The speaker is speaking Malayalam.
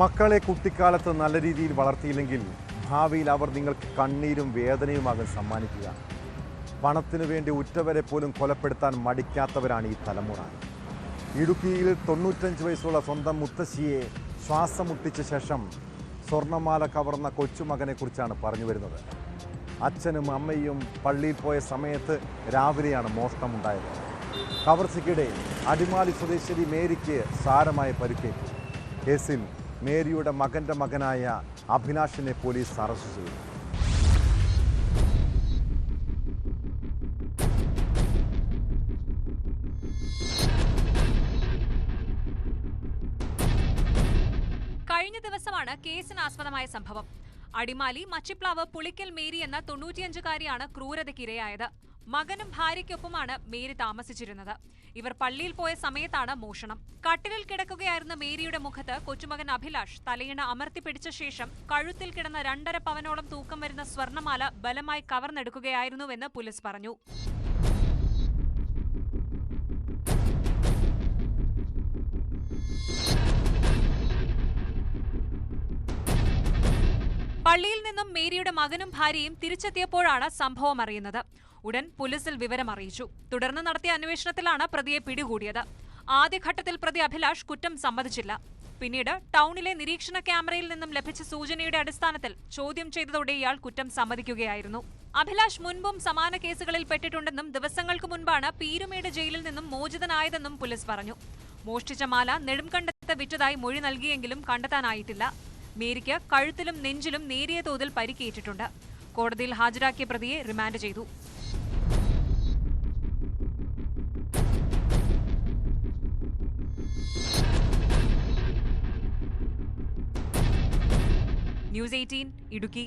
മക്കളെ കുട്ടിക്കാലത്ത് നല്ല രീതിയിൽ വളർത്തിയില്ലെങ്കിൽ ഭാവിയിൽ അവർ നിങ്ങൾക്ക് കണ്ണീരും വേദനയുമാകും സമ്മാനിക്കുക. പണത്തിനു വേണ്ടി ഉറ്റവരെ പോലും കൊലപ്പെടുത്താൻ മടിക്കാത്തവരാണ് ഈ തലമുറ. ഇടുക്കിയിൽ തൊണ്ണൂറ്റഞ്ച് വയസ്സുള്ള സ്വന്തം മുത്തശ്ശിയെ ശ്വാസം മുട്ടിച്ച ശേഷം സ്വർണമാല കവർന്ന കൊച്ചുമകനെക്കുറിച്ചാണ് പറഞ്ഞു വരുന്നത്. അച്ഛനും അമ്മയും പള്ളിയിൽ പോയ സമയത്ത് രാവിലെയാണ് മോഷണമുണ്ടായത്. കവർച്ചയ്ക്കിടെ അടിമാലി സ്വദേശി മേരിക്ക് സാരമായ പരിക്കേറ്റു. കേസിൽ മേരിയുടെ മകന്റെ മകനായ അഭിലാഷിനെ പോലീസ് അറസ്റ്റ് ചെയ്തു. കഴിഞ്ഞ ദിവസമാണ് കേസിന് ആസ്പദമായ സംഭവം. അടിമാലി മച്ചിപ്ലാവ് പുളിക്കൽ മേരി എന്ന തൊണ്ണൂറ്റിയഞ്ചുകാരിയാണ് ക്രൂരതയ്ക്കിരയായത്. മകനും ഭാര്യയ്ക്കൊപ്പമാണ് മേരി താമസിച്ചിരുന്നത്. ഇവർ പള്ളിയിൽ പോയ സമയത്താണ് മോഷണം. കട്ടിലിൽ കിടക്കുകയായിരുന്ന മേരിയുടെ മുഖത്ത് കൊച്ചുമകൻ അഭിലാഷ് തലയിണ അമർത്തി പിടിച്ച ശേഷം കഴുത്തിൽ കിടന്ന രണ്ടര പവനോളം തൂക്കം വരുന്ന സ്വർണമാല ബലമായി കവർന്നെടുക്കുകയായിരുന്നുവെന്ന് പോലീസ് പറഞ്ഞു. പള്ളിയിൽ നിന്നും മേരിയുടെ മകനും ഭാര്യയും തിരിച്ചെത്തിയപ്പോഴാണ് സംഭവം അറിയുന്നത്. ഉടൻ പോലീസിൽ വിവരം അറിയിച്ചു. തുടർന്ന് നടത്തിയ അന്വേഷണത്തിലാണ് പ്രതിയെ പിടികൂടിയത്. ആദ്യഘട്ടത്തിൽ പ്രതി അഭിലാഷ് കുറ്റം സമ്മതിച്ചില്ല. പിന്നീട് ടൗണിലെ നിരീക്ഷണ ക്യാമറയിൽ നിന്നും ലഭിച്ച സൂചനയുടെ അടിസ്ഥാനത്തിൽ ചോദ്യം ചെയ്തതോടെ ഇയാൾ കുറ്റം സമ്മതിക്കുകയായിരുന്നു. അഭിലാഷ് മുൻപും സമാന കേസുകളിൽ പെട്ടിട്ടുണ്ടെന്നും ദിവസങ്ങൾക്ക് മുൻപാണ് പീരുമേട് ജയിലിൽ നിന്നും മോചിതനായതെന്നും പോലീസ് പറഞ്ഞു. മോഷ്ടിച്ച മാല നെടുംകണ്ടത്ത് വിറ്റതായി മൊഴി നൽകിയെങ്കിലും കണ്ടെത്താനായിട്ടില്ല. മേരിക്ക് കഴുത്തിലും നെഞ്ചിലും നേരിയ തോതിൽ പരിക്കേറ്റിട്ടുണ്ട്. കോടതിയിൽ ഹാജരാക്കിയ പ്രതിയെ റിമാൻഡ് ചെയ്തു. News eighteen Idukki